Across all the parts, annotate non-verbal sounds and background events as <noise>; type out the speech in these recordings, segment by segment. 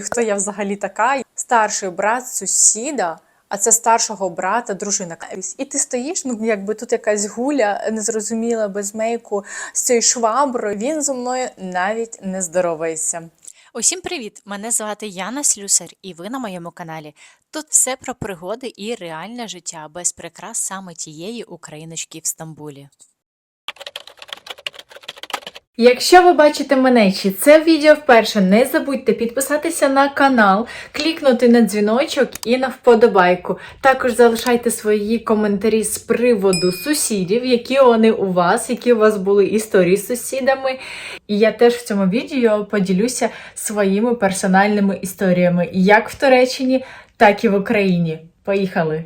хто я взагалі така. Старший брат сусіда, а це старшого брата, дружина. І ти стоїш, ну якби тут якась гуля незрозуміла, без мейку з цією шваброю. Він зі мною навіть не здоровається. Усім привіт! Мене звати Яна Слюсар, і ви на моєму каналі. Тут все про пригоди і реальне життя без прикрас саме тієї україночки в Стамбулі. Якщо ви бачите мене чи це відео вперше, не забудьте підписатися на канал, клікнути на дзвіночок і на вподобайку. Також залишайте свої коментарі з приводу сусідів, які вони у вас, які у вас були історії з сусідами. І я теж в цьому відео поділюся своїми персональними історіями, як в Туреччині, так і в Україні. Поїхали!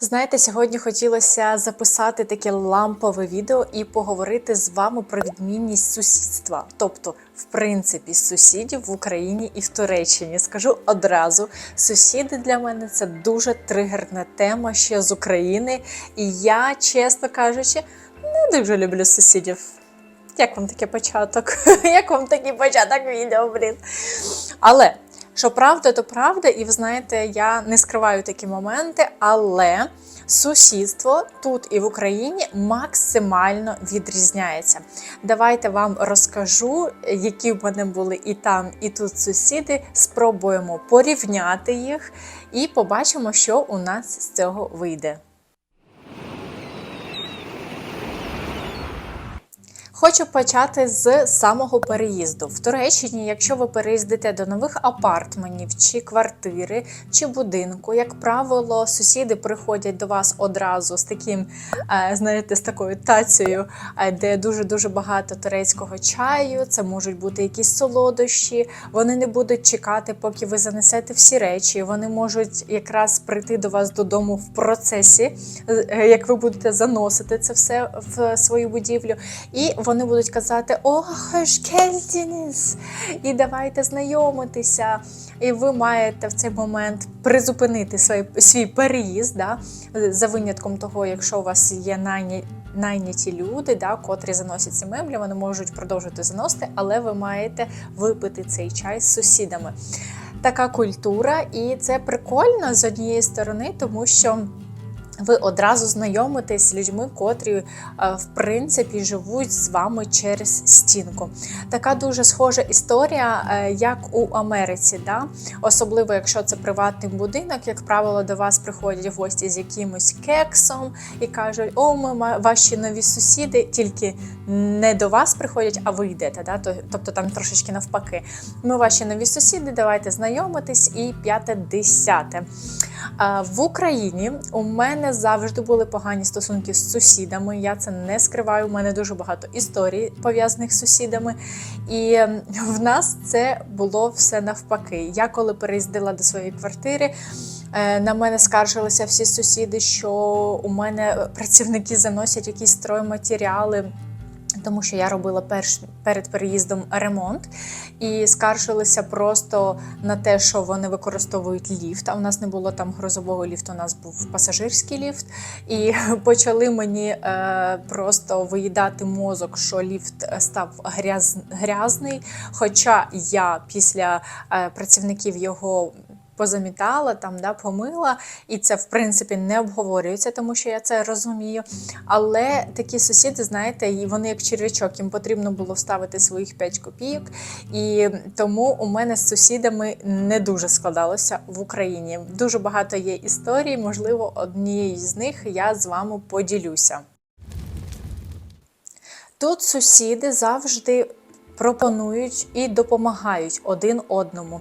Знаєте, сьогодні хотілося записати таке лампове відео і поговорити з вами про відмінність сусідства. Тобто, в принципі, сусідів в Україні і в Туреччині. Скажу одразу, сусіди для мене це дуже тригерна тема ще з України. І я, чесно кажучи, не дуже люблю сусідів. Як вам такий початок? <laughs> Як вам такий початок відео, блін? Але що правда, то правда, і ви знаєте, я не скриваю такі моменти, але сусідство тут і в Україні максимально відрізняється. Давайте вам розкажу, які в мене були і там, і тут сусіди. Спробуємо порівняти їх і побачимо, що у нас з цього вийде. Хочу почати з самого переїзду. В Туреччині, якщо ви переїздите до нових апартментів, чи квартири, чи будинку, як правило, сусіди приходять до вас одразу з таким, е, знаєте, з такою тацею, е, де дуже-дуже багато турецького чаю, це можуть бути якісь солодощі. Вони не будуть чекати, поки ви занесете всі речі. Вони можуть якраз прийти до вас додому в процесі, е, як ви будете заносити це все в свою будівлю. І вони будуть казати О, хош! І давайте знайомитися. І ви маєте в цей момент призупинити свій, свій переїзд, да? за винятком того, якщо у вас є найня, найняті люди, да, котрі заносять ці меблі, вони можуть продовжувати заносити, але ви маєте випити цей чай з сусідами. Така культура, і це прикольно з однієї сторони, тому що. Ви одразу знайомитесь з людьми, котрі е, в принципі живуть з вами через стінку. Така дуже схожа історія, е, як у Америці. Да? Особливо, якщо це приватний будинок, як правило, до вас приходять гості з якимось кексом і кажуть, о, ми ваші нові сусіди, тільки не до вас приходять, а ви йдете. Да? Тобто там трошечки навпаки. Ми ваші нові сусіди, давайте знайомитись і п'яте десяте. В Україні у мене завжди були погані стосунки з сусідами. Я це не скриваю. У мене дуже багато історій пов'язаних з сусідами. І ем, в нас це було все навпаки. Я коли переїздила до своєї квартири. е, На мене скаржилися всі сусіди, що у мене працівники заносять якісь стройматеріали, тому що я робила перш перед переїздом ремонт і скаржилися просто на те, що вони використовують ліфт. А у нас не було там грузового ліфту, у нас був пасажирський ліфт. І <laughs> почали мені е, просто виїдати мозок, що ліфт став гряз, грязний. Хоча я після е, працівників його. Позамітала там, да, помила, і це в принципі не обговорюється, тому що я це розумію. Але такі сусіди, знаєте, і вони як червячок, їм потрібно було вставити своїх 5 копійок. І тому у мене з сусідами не дуже складалося в Україні. Дуже багато є історій, можливо, однією з них я з вами поділюся. Тут сусіди завжди пропонують і допомагають один одному.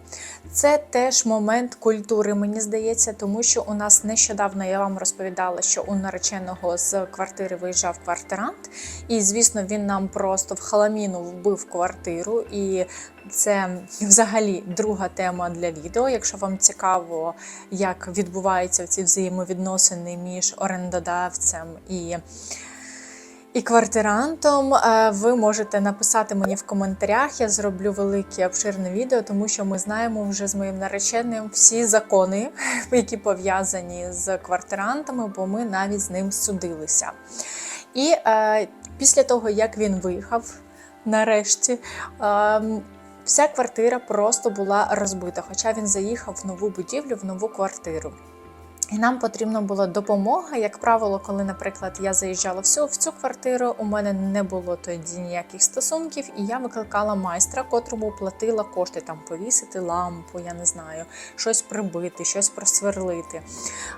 Це теж момент культури, мені здається, тому що у нас нещодавно я вам розповідала, що у нареченого з квартири виїжджав квартирант, і звісно, він нам просто в халаміну вбив квартиру. І це взагалі друга тема для відео. Якщо вам цікаво, як відбуваються ці взаємовідносини між орендодавцем і і квартирантом. Е, Ви можете написати мені в коментарях. Я зроблю велике обширне відео, тому що ми знаємо вже з моїм нареченим всі закони, <laughs> які пов'язані з квартирантами, бо ми навіть з ним судилися. І е, після того, як він виїхав, нарешті. е, Вся квартира просто була розбита, хоча він заїхав в нову будівлю, в нову квартиру. І нам потрібна була допомога. Як правило, коли, наприклад, я заїжджала в цю, в цю квартиру, у мене не було тоді ніяких стосунків, і я викликала майстра, котрому платила кошти там повісити лампу, я не знаю, щось прибити, щось просверлити.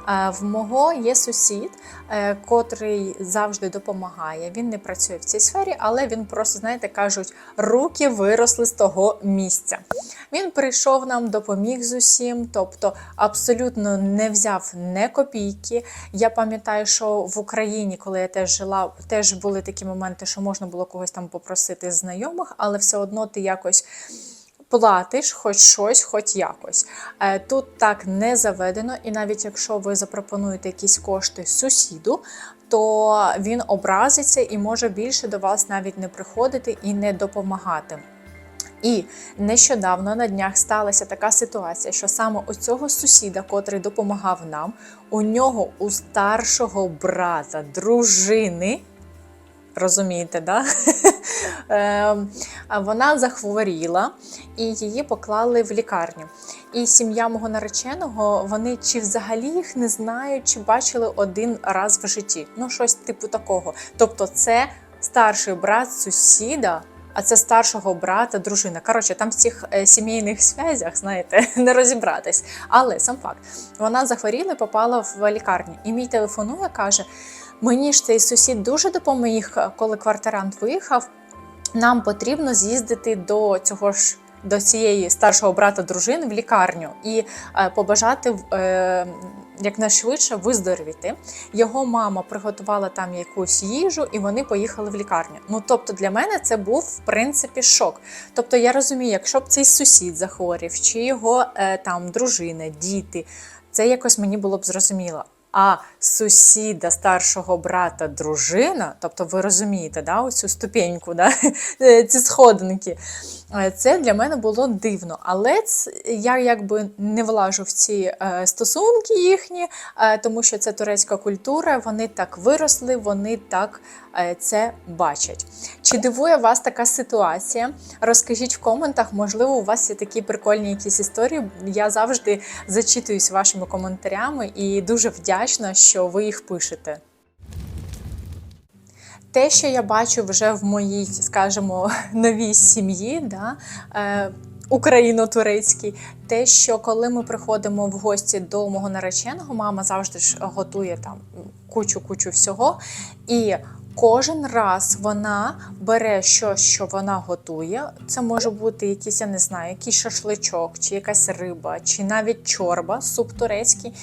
Е, В мого є сусід, е, котрий завжди допомагає. Він не працює в цій сфері, але він просто, знаєте, кажуть, руки виросли з того місця. Він прийшов нам, допоміг з усім, тобто абсолютно не взяв не копійки. Я пам'ятаю, що в Україні, коли я теж жила, теж були такі моменти, що можна було когось там попросити знайомих, але все одно ти якось. Платиш хоч щось, хоч якось. Е, Тут так не заведено, і навіть якщо ви запропонуєте якісь кошти сусіду, то він образиться і може більше до вас навіть не приходити і не допомагати. І нещодавно на днях сталася така ситуація, що саме у цього сусіда, котрий допомагав нам, у нього у старшого брата, дружини. Розумієте, да? <laughs> Ем, Вона захворіла і її поклали в лікарню. І сім'я мого нареченого, вони чи взагалі їх не знають, чи бачили один раз в житті. Ну, щось типу такого. Тобто, це старший брат сусіда. А це старшого брата, дружина. Коротше, там в цих е, сімейних зв'язях, знаєте, <laughs> не розібратись. Але сам факт, вона захворіла і попала в лікарню. І мій телефонує, каже: мені ж цей сусід дуже допоміг, коли квартирант виїхав. Нам потрібно з'їздити до цього ж. До цієї старшого брата дружини в лікарню і е, побажати е, якнайшвидше виздоровіти. Його мама приготувала там якусь їжу, і вони поїхали в лікарню. Ну тобто для мене це був в принципі шок. Тобто я розумію, якщо б цей сусід захворів, чи його е, там дружина, діти, це якось мені було б зрозуміло. А сусіда старшого брата дружина, тобто ви розумієте, да, оцю ступеньку, да, <laughs> ці сходинки. Е, Це для мене було дивно, але ц- я якби не влажу в ці е, стосунки їхні, е, тому що це турецька культура, вони так виросли, вони так е, це бачать. Чи дивує вас така ситуація? Розкажіть в коментах, можливо, у вас є такі прикольні якісь історії. Я завжди зачитуюсь вашими коментарями і дуже вдячна, що ви їх пишете. Те, що я бачу вже в моїй, скажімо, <laughs> новій сім'ї, да, е, україно-турецькій, те, що коли ми приходимо в гості до мого нареченого, мама завжди ж готує там кучу-кучу всього. І кожен раз вона бере щось, що вона готує. Це може бути якийсь, я не знаю, якийсь шашличок, чи якась риба, чи навіть чорба, суп турецький,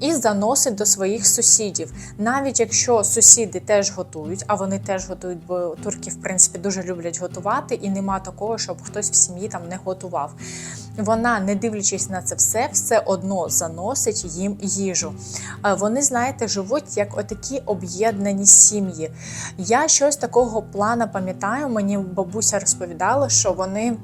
і заносить до своїх сусідів. Навіть якщо сусіди теж готують, а вони теж готують, бо турки, в принципі, дуже люблять готувати, і нема такого, щоб хтось в сім'ї там не готував. Вона, не дивлячись на це все, все одно заносить їм їжу. Е, Вони, знаєте, живуть як отакі об'єднані сім'ї. Я щось такого плана пам'ятаю. Мені бабуся розповідала, що вони.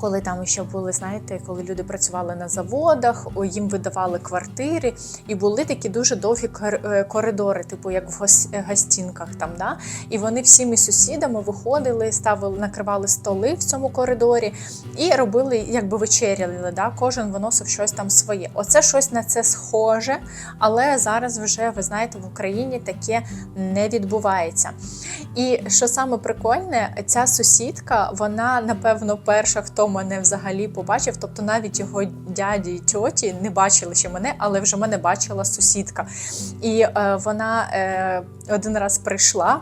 Коли там ще були, знаєте, коли люди працювали на заводах, їм видавали квартири, і були такі дуже довгі е, коридори, типу як в е, гостінках там. Да? І вони всіми сусідами виходили, ставили, накривали столи в цьому коридорі і робили, якби вечеряли. Да? Кожен виносив щось там своє. Оце щось на це схоже, але зараз вже ви знаєте, в Україні таке не відбувається. І що саме прикольне, ця сусідка, вона напевно перша, хто мене взагалі побачив. Тобто навіть його дяді і тьоті не бачили ще мене, але вже мене бачила сусідка. І е, вона е, один раз прийшла.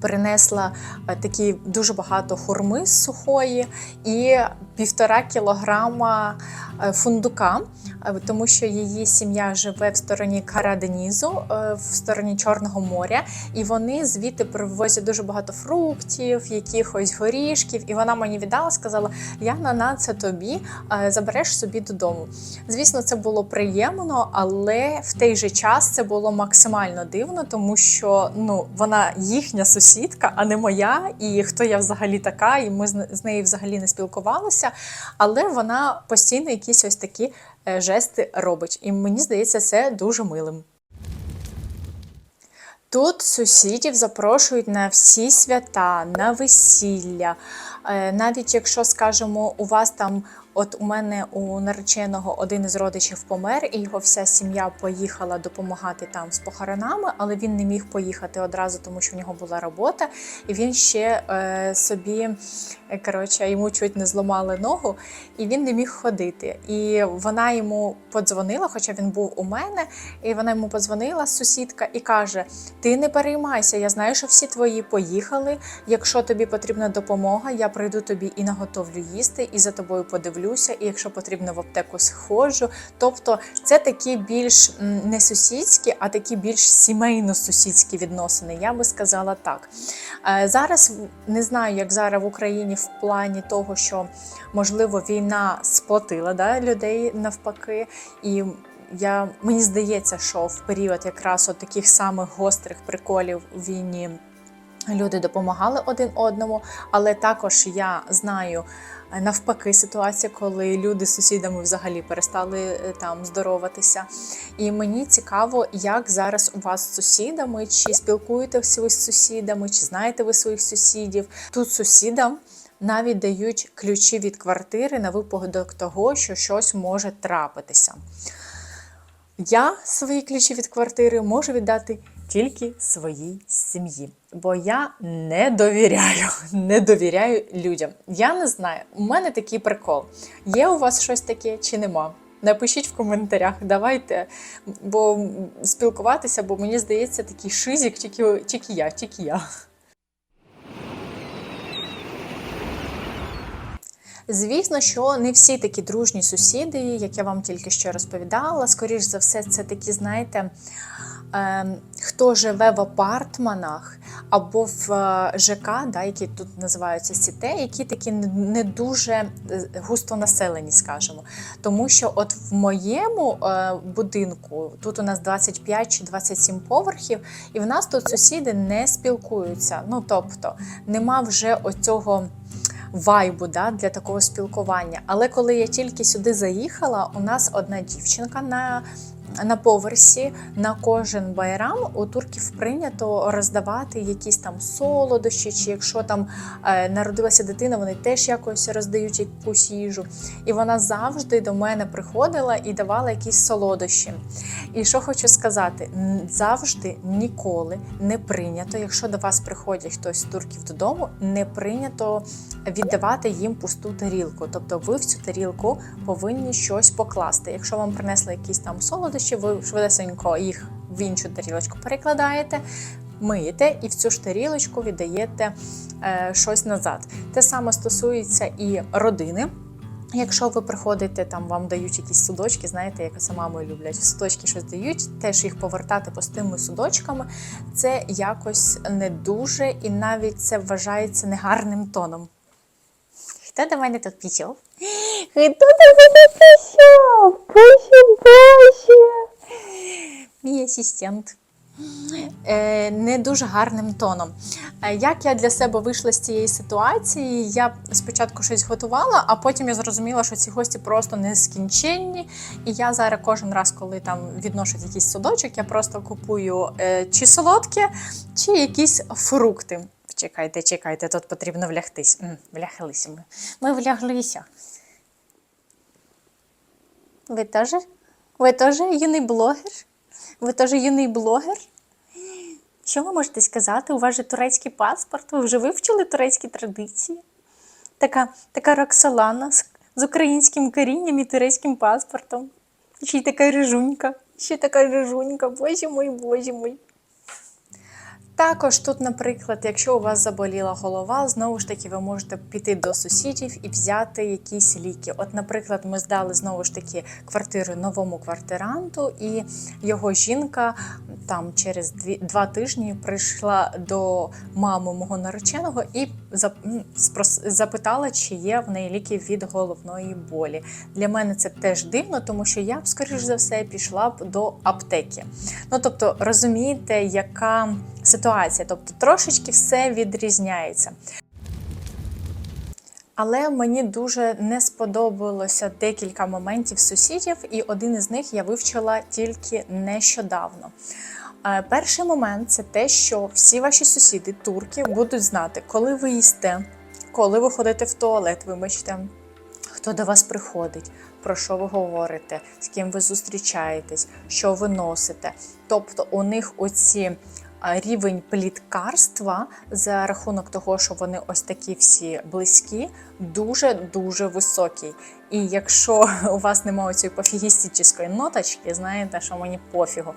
Принесла е, такі дуже багато хурми сухої і півтора кілограма е, фундука, е, тому що її сім'я живе в стороні Караденізу, е, в стороні Чорного моря, і вони звідти привозять дуже багато фруктів, якихось горішків. І вона мені віддала, сказала: Яна, на це тобі забереш собі додому. Звісно, це було приємно, але в той же час це було максимально дивно, тому що ну вона їхня сусідка, а не моя. І хто я взагалі така, і ми з нею взагалі не спілкувалися. Але вона постійно якісь ось такі е, жести робить. І мені здається, це дуже милим. Тут сусідів запрошують на всі свята, на весілля. Е, Навіть якщо, скажімо, у вас там, от у мене у нареченого один із родичів помер, і його вся сім'я поїхала допомагати там з похоронами, але він не міг поїхати одразу, тому що в нього була робота, і він ще е, собі, е, коротше, йому чуть не зламали ногу, і він не міг ходити. І вона йому подзвонила, хоча він був у мене, і вона йому подзвонила, сусідка, і каже: Ти не переймайся, я знаю, що всі твої поїхали. Якщо тобі потрібна допомога, я прийду тобі і наготовлю їсти, і за тобою подивлюся, і якщо потрібно в аптеку сходжу. Тобто це такі більш не сусідські, а такі більш сімейно-сусідські відносини. Я би сказала так. Е, Зараз не знаю, як зараз в Україні в плані того, що можливо війна сплотила да, людей навпаки. І я, мені здається, що в період якраз от таких самих гострих приколів у війні люди допомагали один одному, але також я знаю. Е, Навпаки, ситуація, коли люди з сусідами взагалі перестали е, там здороватися. І мені цікаво, як зараз у вас з сусідами, чи спілкуєтеся ви з сусідами, чи знаєте ви своїх сусідів. Тут сусідам навіть дають ключі від квартири на випадок того, що щось може трапитися. Я свої ключі від квартири можу віддати тільки своїй сім'ї, бо я не довіряю, <laughs> не довіряю людям. Я не знаю, у мене такий прикол. Є у вас щось таке чи нема? Напишіть в коментарях, давайте, бо спілкуватися, бо мені здається, такий шизік, тільки, тільки я, тільки я. Звісно, що не всі такі дружні сусіди, як я вам тільки що розповідала. Скоріш за все, це такі, знаєте, е, хто живе в апартманах або в е, ЖК, да, які тут називаються сіте, які такі не- не дуже е, густо населені, скажімо. Тому що от в моєму е, будинку тут у нас 25 чи 27 поверхів, і в нас тут сусіди не спілкуються. Ну тобто нема вже оцього вайбу да, для такого спілкування. Але коли я тільки сюди заїхала, у нас одна дівчинка на, на поверсі на кожен байрам у турків прийнято роздавати якісь там солодощі, чи якщо там е, народилася дитина, вони теж якось роздають якусь їжу. І вона завжди до мене приходила і давала якісь солодощі. І що хочу сказати, завжди ніколи не прийнято, якщо до вас приходять хтось з турків додому, не прийнято віддавати їм пусту тарілку. Тобто ви в цю тарілку повинні щось покласти. Якщо вам принесли якісь там солодощі, ви швидесенько їх в іншу тарілочку перекладаєте. Миєте і в цю ж тарілочку віддаєте е, щось назад. Те саме стосується і родини. Якщо ви приходите, там вам дають якісь судочки, знаєте, як це мами люблять, судочки щось дають, теж їх повертати пустими судочками, це якось не дуже, і навіть це вважається негарним тоном. Хто до мене тут пішов? <gasps> Хто до мене пішов? Боже, боже! Мій асистент. Е, не дуже гарним тоном. Е, Як я для себе вийшла з цієї ситуації, я спочатку щось готувала, а потім я зрозуміла, що ці гості просто нескінченні. І я зараз кожен раз, коли там відношуть якийсь судочок, я просто купую е, чи солодке, чи якісь фрукти. Чекайте, чекайте, тут потрібно влягтись. М, Вляглися ми. Ми вляглися. Ви теж? Ви теж юний блогер? Ви теж юний блогер? Що ви можете сказати? У вас же турецький паспорт, ви вже вивчили турецькі традиції? Така, така Роксолана з, з українським корінням і турецьким паспортом. Ще й така рижунька. Ще така рижунька, боже мой, боже мой. Також тут, наприклад, якщо у вас заболіла голова, знову ж таки ви можете піти до сусідів і взяти якісь ліки. От, наприклад, ми здали знову ж таки квартиру новому квартиранту, і його жінка там через дві, два тижні прийшла до мами мого нареченого і спрос- запитала, чи є в неї ліки від головної болі. Для мене це теж дивно, тому що я б, скоріш за все, пішла б до аптеки. Ну тобто, розумієте, яка ситуація, тобто трошечки все відрізняється. Але мені дуже не сподобалося декілька моментів сусідів, і один із них я вивчила тільки нещодавно. Е, Перший момент це те, що всі ваші сусіди, турки, будуть знати, коли ви їсте, коли ви ходите в туалет, вибачте, хто до вас приходить, про що ви говорите, з ким ви зустрічаєтесь, що ви носите. Тобто у них оці рівень пліткарства за рахунок того, що вони ось такі всі близькі, дуже дуже високий. І якщо у вас немає цієї пофігістичної ноточки, знаєте, що мені пофігу,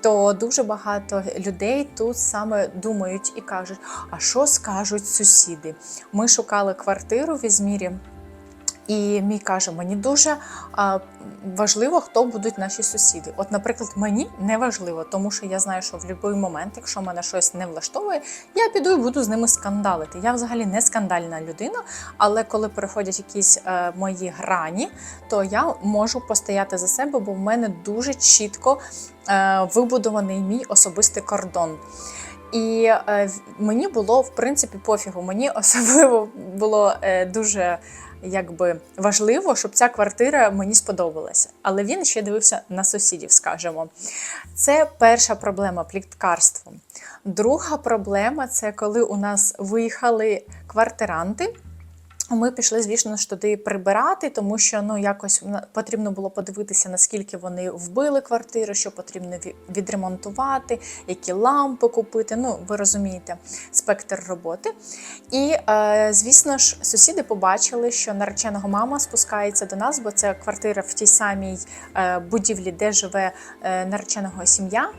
то дуже багато людей тут саме думають і кажуть: а що скажуть сусіди? Ми шукали квартиру в Ізмірі. І мій каже, мені дуже важливо, хто будуть наші сусіди. От, наприклад, мені не важливо, тому що я знаю, що в будь-який момент, якщо мене щось не влаштовує, я піду і буду з ними скандалити. Я взагалі не скандальна людина, але коли переходять якісь е, мої грані, то я можу постояти за себе, бо в мене дуже чітко е, вибудований мій особистий кордон. І е, мені було в принципі пофігу. Мені <laughs> особливо було е, дуже якби важливо, щоб ця квартира мені сподобалася. Але він ще дивився на сусідів, скажімо. Це перша проблема пліткарством. Друга проблема це коли у нас виїхали квартиранти. Ми пішли, звісно ж, туди прибирати, тому що ну якось потрібно було подивитися, наскільки вони вбили квартиру, що потрібно відремонтувати, які лампи купити. Ну, ви розумієте, спектр роботи. І е, звісно ж, сусіди побачили, що нареченого мама спускається до нас, бо це квартира в тій самій е, будівлі, де живе е, нареченого сім'я,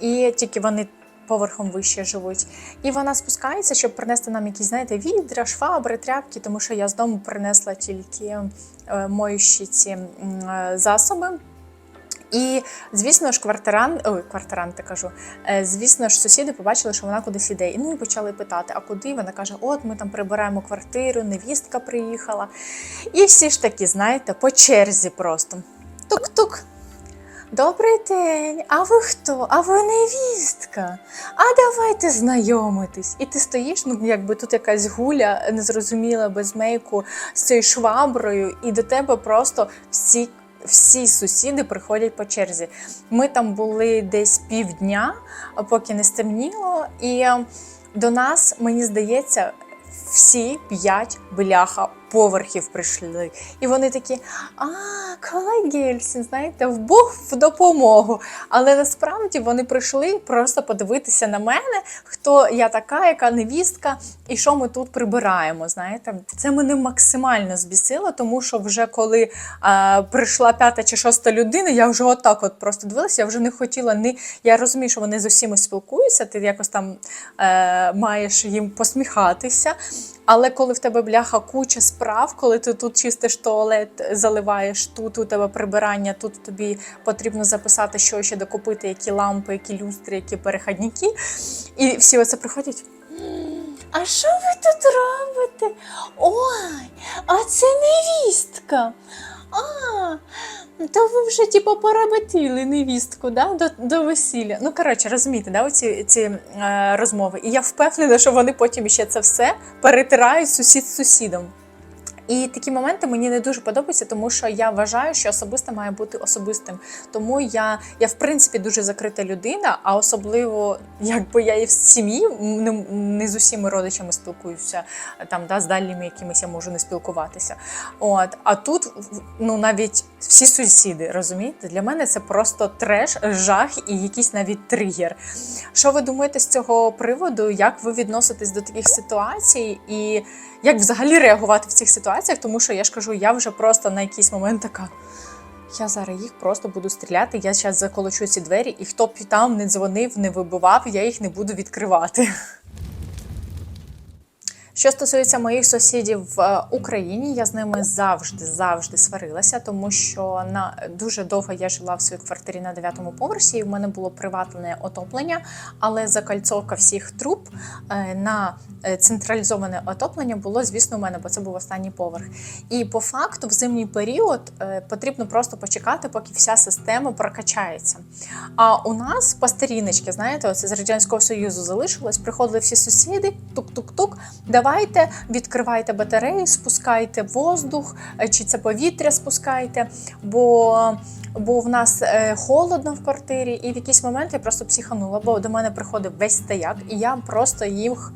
і тільки вони. Поверхом вище живуть, і вона спускається, щоб принести нам якісь, знаєте, відра, швабри, тряпки, тому що я з дому принесла тільки е, моющі ці е, засоби. І, звісно ж, квартирант, ой, квартиранти кажу, е, звісно ж, сусіди побачили, що вона кудись іде. І ну і почали питати, а куди? Вона каже: От ми там прибираємо квартиру, невістка приїхала. І всі ж такі, знаєте, по черзі просто. Тук-тук. Добрий день, а ви хто? А ви невістка? А давайте знайомитись. І ти стоїш, ну якби тут якась гуля незрозуміла без мейку з цією шваброю, і до тебе просто всі. Всі сусіди приходять по черзі. Ми там були десь півдня, поки не стемніло. І е, до нас, мені здається, всі п'ять бляха поверхів прийшли. І вони такі: а, колеги, знаєте, в Бог в допомогу. Але насправді вони прийшли просто подивитися на мене, хто я така, яка невістка, і що ми тут прибираємо. Знаєте, це мене максимально збісило, тому що вже коли а, прийшла п'ята чи шоста людина, я вже отак от просто дивилася, я вже не хотіла ні. Я розумію, що вони з усіма спілкуються, ти якось там е, маєш їм посміхатися. Але коли в тебе бляха куча справ, коли ти тут чистиш туалет, заливаєш, тут у тебе прибирання, тут тобі потрібно записати, що ще докупити, які лампи, які люстри, які перехідники. І всі оце приходять. А що ви тут робите? Ой, а це невістка. А, то ви вже типу поработили невістку да? до, до весілля. Ну, коротше, розумієте, да, оці ці, е, розмови. І я впевнена, що вони потім ще це все перетирають сусід з сусідом. І такі моменти мені не дуже подобаються, тому що я вважаю, що особисте має бути особистим. Тому я, я в принципі дуже закрита людина, а особливо, якби я і в сім'ї не, не з усіма родичами спілкуюся, там да, з дальніми якимись я можу не спілкуватися. От, а тут ну навіть всі сусіди, розумієте, для мене це просто треш, жах і якийсь навіть тригер. Що ви думаєте з цього приводу? Як ви відноситесь до таких ситуацій? І як взагалі реагувати в цих ситуаціях? Тому що я ж кажу, я вже просто на якийсь момент така. Я зараз їх просто буду стріляти. Я зараз заколочу ці двері, і хто б там не дзвонив, не вибивав, я їх не буду відкривати. Що стосується моїх сусідів в е, Україні, я з ними завжди завжди сварилася, тому що на дуже довго я жила в своїй квартирі на дев'ятому поверсі, і в мене було приватне отоплення, але закальцовка всіх труб е, на е, централізоване отоплення було, звісно, у мене, бо це був останній поверх. І по факту, в зимній період потрібно просто почекати, поки вся система прокачається. А у нас по старіночки, знаєте, оце з радянського союзу залишилось. Приходили всі сусіди, тук-тук-тук, давай давайте відкривайте батареї, спускайте воздух, е, чи це повітря спускайте, бо, бо в нас е, холодно в квартирі, і в якийсь момент я просто психанула, бо до мене приходив весь стояк, і я просто їх.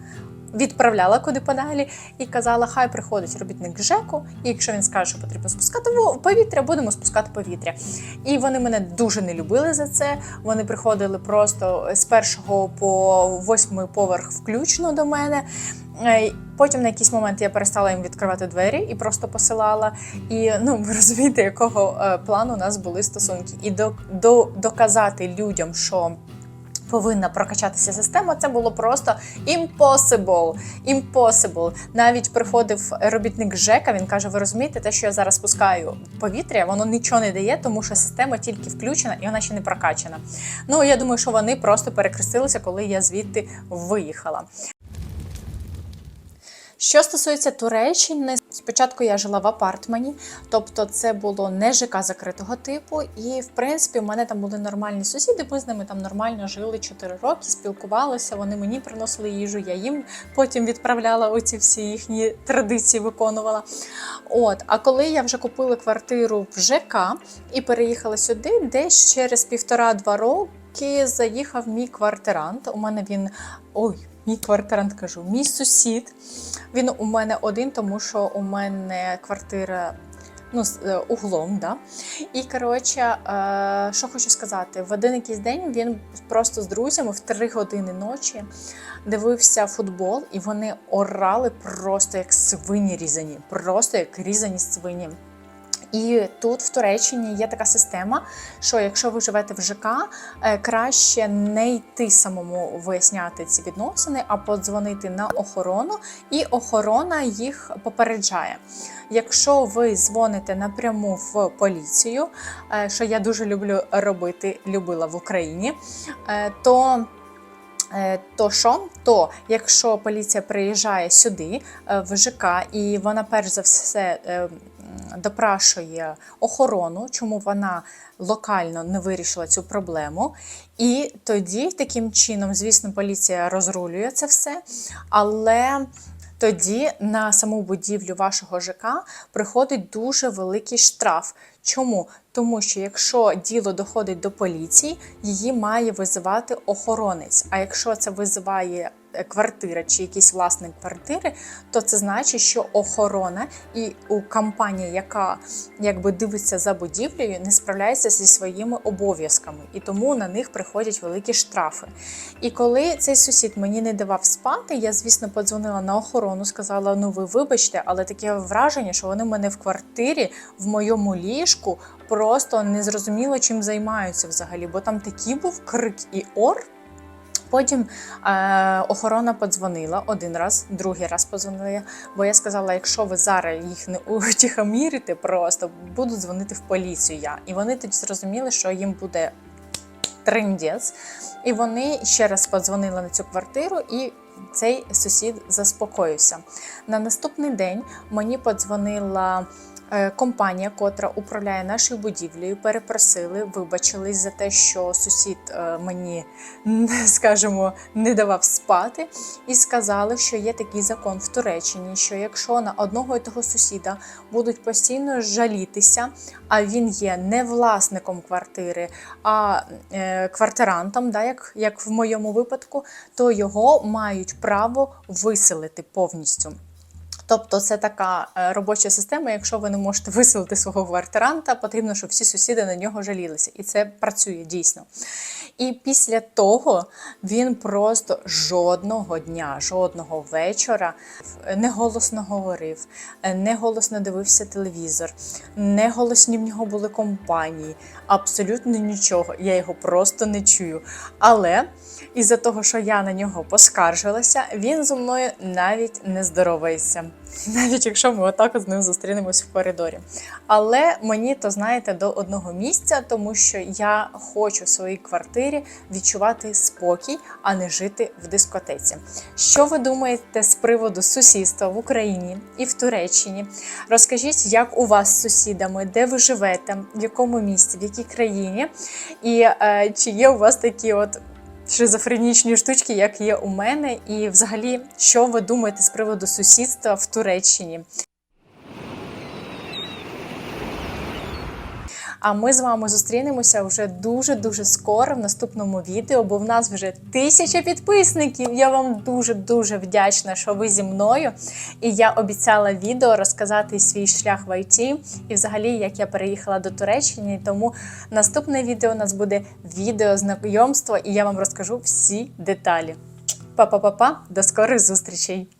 Відправляла куди подалі і казала, хай приходить робітник ЖЕКу, і якщо він скаже, що потрібно спускати повітря, будемо спускати повітря. І вони мене дуже не любили за це. Вони приходили просто з першого по восьмий поверх включно до мене. Е, Потім на якийсь момент я перестала їм відкривати двері і просто посилала. І ну ви розумієте, якого е, плану у нас були стосунки. І до, до, доказати людям, що повинна прокачатися система, це було просто impossible. Impossible. Навіть приходив робітник ЖЕКа, він каже: ви розумієте, те, що я зараз спускаю повітря, воно нічого не дає, тому що система тільки включена і вона ще не прокачана. Ну я думаю, що вони просто перекрестилися, коли я звідти виїхала. Що стосується Туреччини, спочатку я жила в апартмені, тобто це було не ЖК закритого типу, і в принципі в мене там були нормальні сусіди. Ми з ними там нормально жили 4 роки, спілкувалися. Вони мені приносили їжу, я їм потім відправляла оці всі їхні традиції, виконувала. От, а коли я вже купила квартиру в ЖК і переїхала сюди, десь через півтора-два роки заїхав мій квартирант. У мене він ой, мій квартирант кажу, мій сусід. Він у мене один, тому що у мене квартира ну, з е, углом. Да? І коротше, е, що хочу сказати, в один якийсь день він просто з друзями в 3 години ночі дивився футбол, і вони орали просто як свині різані, просто як різані свині. І тут в Туреччині є така система, що якщо ви живете в ЖК, е, краще не йти самому виясняти ці відносини, а подзвонити на охорону, і охорона їх попереджає. Якщо ви дзвоните напряму в поліцію, е, що я дуже люблю робити, любила в Україні, е, то То що? То якщо поліція приїжджає сюди е, в ЖК, і вона перш за все е, допрашує охорону, чому вона локально не вирішила цю проблему. І тоді таким чином, звісно, поліція розрулює це все, але тоді на саму будівлю вашого ЖК приходить дуже великий штраф. Чому? Тому що якщо діло доходить до поліції, її має визивати охоронець. А якщо це визиває квартира чи якийсь власник квартири, то це значить, що охорона і у компанія, яка якби дивиться за будівлею, не справляється зі своїми обов'язками, і тому на них приходять великі штрафи. І коли цей сусід мені не давав спати, я, звісно, подзвонила на охорону, сказала: ну ви вибачте, але таке враження, що вони в мене в квартирі, в моєму ліжку, просто не зрозуміло, чим займаються взагалі, бо там такий був крик і ор. Потім е, охорона подзвонила один раз, другий раз подзвонила, бо я сказала, якщо ви зараз їх не <laughs> утихомірите, просто буду дзвонити в поліцію я. І вони тоді зрозуміли, що їм буде триндець. І вони ще раз подзвонили на цю квартиру, і цей сусід заспокоївся. На наступний день мені подзвонила компанія, котра управляє нашою будівлею, перепросили, вибачились за те, що сусід е, мені, скажімо, не давав спати, і сказали, що є такий закон в Туреччині, що якщо на одного і того сусіда будуть постійно жалітися, а він є не власником квартири, а е, квартирантом, да, як, як в моєму випадку, то його мають право виселити повністю. Тобто це така е, робоча система. Якщо ви не можете <laughs> виселити свого квартиранта, потрібно, щоб всі сусіди на нього жалілися. І це працює дійсно. І після того він просто жодного дня, жодного вечора не голосно говорив, не голосно дивився телевізор, не голосні в нього були компанії, абсолютно нічого. Я його просто не чую. Але із-за того, що я на нього поскаржилася, він зі мною навіть не здоровається. <laughs> Навіть якщо ми отак з ним зустрінемось в коридорі. Але мені то знаєте до одного місця, тому що я хочу в своїй квартирі відчувати спокій, а не жити в дискотеці. Що ви думаєте з приводу сусідства в Україні і в Туреччині? Розкажіть, як у вас з сусідами, де ви живете, в якому місті, в якій країні, і е, чи є у вас такі от шизофренічні штучки, як є у мене, і взагалі, що ви думаєте з приводу сусідства в Туреччині? А ми з вами зустрінемося вже дуже дуже скоро в наступному відео, бо в нас вже тисяча підписників. Я вам дуже дуже вдячна, що ви зі мною. І я обіцяла відео розказати свій шлях в ІТ і взагалі як я переїхала до Туреччини. Тому наступне відео у нас буде відео знайомства, і я вам розкажу всі деталі. Па-па-па-па, до скорих зустрічей!